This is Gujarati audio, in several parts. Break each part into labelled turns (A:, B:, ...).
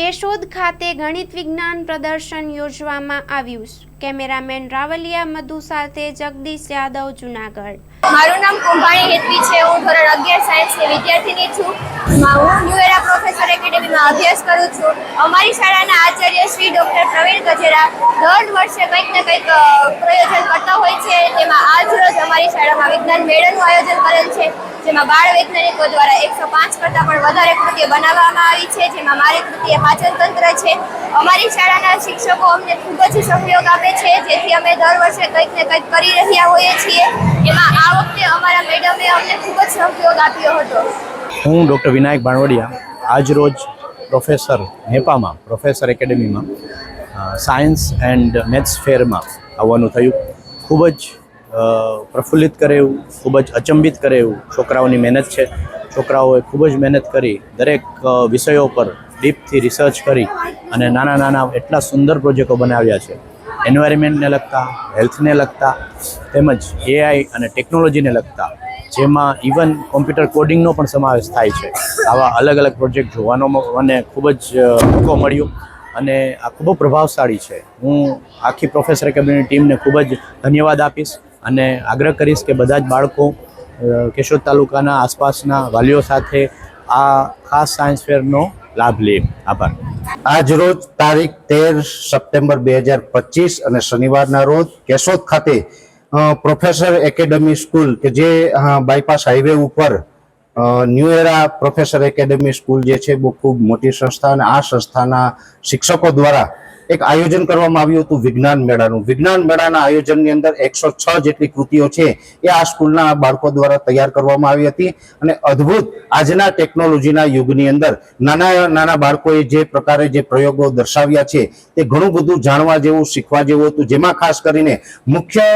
A: કેશોદ ખાતે ગણિત વિજ્ઞાન પ્રદર્શન યોજવામાં આવ્યું કેમેરામેન રાવલિયા મધુ સાથે જગદીશ યાદવ, જુનાગઢ.
B: મારું નામ કુંભાણી હેતવી છે. હું ધોરણ અગિયાર સાયન્સની વિદ્યાર્થીની છું. હું ન્યુ એરા પ્રોફેસર એકેડેમીમાં અભ્યાસ કરું છું. અમારી શાળાના આચાર્ય શ્રી ડૉક્ટર પ્રવીણ ગજેરા દર વર્ષે કંઈક ને કંઈક પ્રયોજન કરતા હોય છે. તેમાં આજ રોજ અમારી શાળામાં વિજ્ઞાન મેળાનું આયોજન કરેલ છે. જેમાં બાળ વૈજ્ઞાનિકો દ્વારા એકસો પાંચ કરતાં પણ વધારે કૃતિઓ બનાવવામાં આવી છે, જેમાં મારી કૃતિ પાચન તંત્ર છે. અમારી શાળાના શિક્ષકો અમને ખૂબ જ સહયોગ આપે છે, જેથી અમે દર વર્ષે કંઈક ને કંઈક કરી રહ્યા હોઈએ છીએ. એમાં આ વખતે અમારા મેડમે અમને ખૂબ જ સહયોગ આપ્યો હતો.
C: હું ડૉક્ટર વિનાયક ભાણવડિયા આજ રોજ પ્રોફેસર નેપામાં, પ્રોફેસર એકેડેમીમાં સાયન્સ એન્ડ મેથ્સ ફેરમાં આવવાનું થયું. ખૂબ જ પ્રફુલ્લિત કરે એવું, ખૂબ જ અચંબિત કરે એવું છોકરાઓની મહેનત છે. છોકરાઓએ ખૂબ જ મહેનત કરી, દરેક વિષયો પર ડીપથી રિસર્ચ કરી અને નાના નાના એટલા સુંદર પ્રોજેક્ટો બનાવ્યા છે. એન્વાયરમેન્ટને લગતા, હેલ્થને લગતા, તેમજ એઆઈ અને ટેકનોલોજીને લગતા, જેમાં ઇવન કોમ્પ્યુટર કોડિંગનો પણ સમાવેશ થાય છે. આવા અલગ અલગ પ્રોજેક્ટ જોવાનો મને ખૂબ જ મોકો મળ્યો અને આ ખૂબ પ્રભાવશાળી છે. હું આખી પ્રોફેસર કેબિનેટ ટીમને ખૂબ જ ધન્યવાદ આપીશ. અને આગ્રહ કરીશ કે બધા જ બાળકો કેશોદ તાલુકાના આસપાસના વાલીઓ સાથે આ ખાસ સાયન્સ ફેરનો લાભ લે. આભાર.
D: આજ રોજ તારીખ તેર સપ્ટેમ્બર બે હજાર પચીસ અને શનિવારના રોજ કેશોદ ખાતે પ્રોફેસર એકેડમી સ્કૂલ કે જે બાયપાસ હાઈવે ઉપર new era professor academy school જે છે, બહુ ખૂબ મોટી સંસ્થા અને આ સંસ્થાના શિક્ષકો દ્વારા એક આયોજન કરવામાં આવ્યું હતું વિજ્ઞાન મેળાનું. વિજ્ઞાન મેળાના આયોજનની અંદર એકસો છ જેટલી કૃતિઓ છે એ આ સ્કૂલના બાળકો દ્વારા તૈયાર કરવામાં આવી હતી અને અદ્ભુત આજના ટેકનોલોજીના યુગની અંદર નાના નાના બાળકોએ જે પ્રકારે જે પ્રયોગો દર્શાવ્યા છે તે ઘણું બધું જાણવા જેવું, શીખવા જેવું હતું. જેમાં ખાસ કરીને મુખ્ય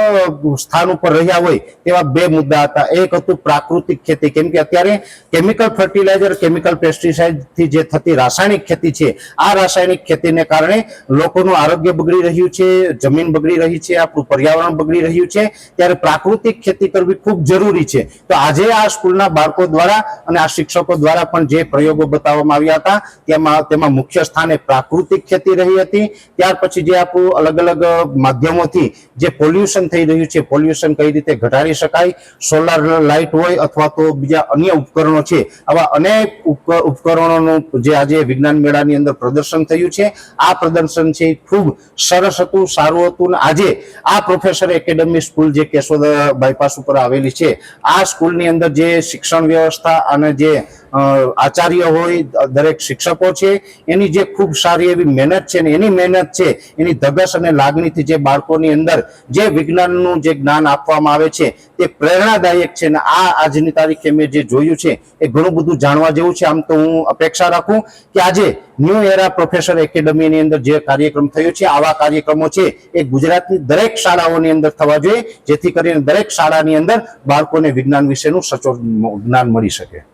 D: સ્થાન ઉપર રહ્યા હોય તેવા બે મુદ્દા હતા. એક હતું પ્રાકૃતિક ખેતી. કેમ કે અત્યારે કેમિકલ ફર્ટિલાઇઝર, કેમિકલ પેસ્ટિસાઇડથી જે થતી રાસાયણિક ખેતી છે, આ રાસાયણિક ખેતીને કારણે લોકોનું આરોગ્ય બગડી રહ્યું છે, જમીન બગડી રહી છે, આપણું પર્યાવરણ બગડી રહ્યું છે, ત્યારે પ્રાકૃતિક ખેતી કરવી ખૂબ જરૂરી છે. તો આજે આ સ્કૂલના બાળકો દ્વારા અને આ શિક્ષકો દ્વારા પણ જે પ્રયોગો બતાવવામાં આવ્યા હતા, તેમાં તેમાં મુખ્ય સ્થાને પ્રાકૃતિક ખેતી રહી હતી. ત્યાર પછી જે આપણું અલગ અલગ માધ્યમોથી જે પોલ્યુશન થઈ રહ્યું છે, પોલ્યુશન કઈ રીતે ઘટાડી શકાય, સોલાર લાઇટ હોય અથવા તો બીજા અન્ય ઉપકરણો છે, આવા અનેક ઉપ- ઉપકરણોનું જે આજે વિજ્ઞાન મેળાની અંદર પ્રદર્શન થયું છે. આ પ્રદર્શન છે. ખૂબ સરસ હતું, સારું હતું ને આજે આ પ્રોફેસર એકેડમી સ્કૂલ જે કેશોદ બાયપાસ ઉપર આવેલી છે. આ સ્કૂલની અંદર જે શિક્ષણ વ્યવસ્થા અને જે આચાર્ય હોય દરેક શિક્ષકો છે, એની જે ખૂબ સારી એવી મહેનત છે ને એની મહેનત છે, એની ધગસ અને લાગણીથી જે બાળકોની અંદર જે વિજ્ઞાનનું જે જ્ઞાન આપવામાં આવે છે, તે પ્રેરણાદાયક છે ને આ આજની તારીખે મેં જે જોયું છે, એ ઘણું બધું જાણવા જેવું છે. આમ તો હું અપેક્ષા રાખું કે આજે ન્યૂ એરા પ્રોફેસર એકેડમીની અંદર જે કાર્યક્રમ થયો છે, આવા કાર્યક્રમો છે, એ ગુજરાતની દરેક શાળાઓની અંદર થવા જોઈએ, જેથી કરીને દરેક શાળાની અંદર બાળકોને વિજ્ઞાન વિશેનું સચોટ જ્ઞાન મળી શકે.